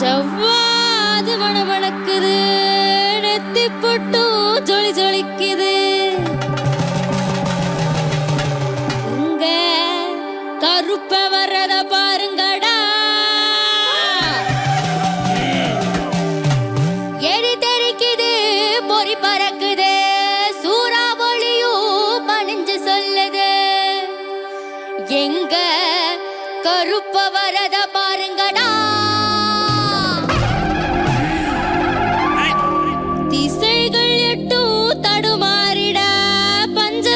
செவ்வாது வனவனக்குது நெத்தி பொட்டு ஜொலி ஜொலிக்குது. உங்க கருப்ப வர்றத பாருங்கடா. எரி தெரிக்குது பொறி பற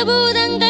不能待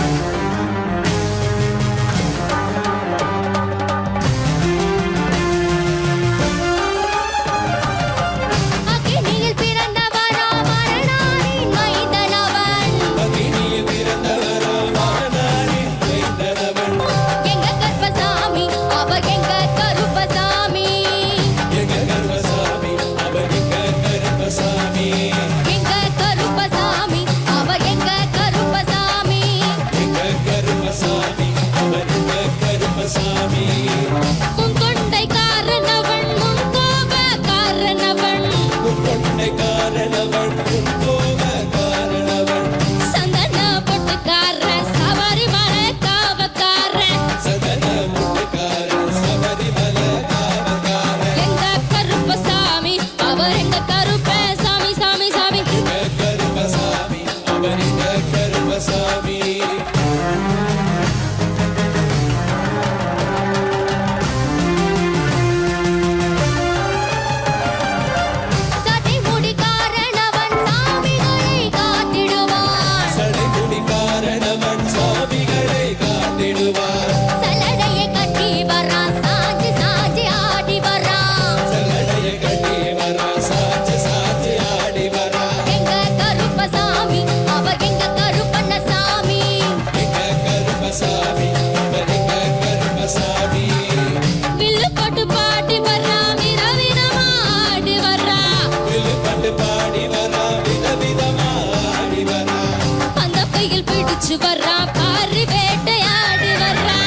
வர்றா பாரு வேட்டையாடு வர்றா.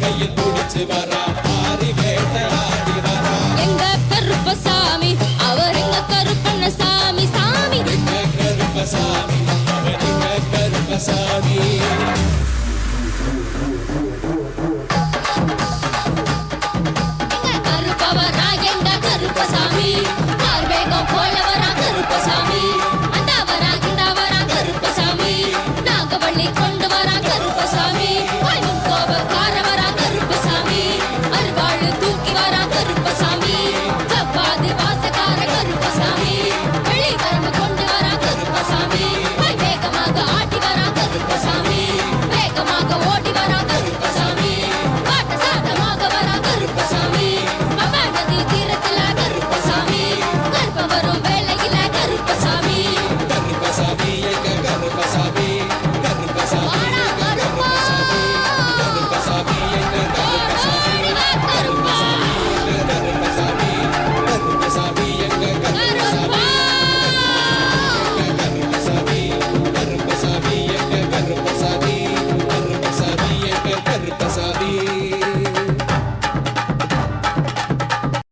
கையில் பிடிச்சு வர்றா.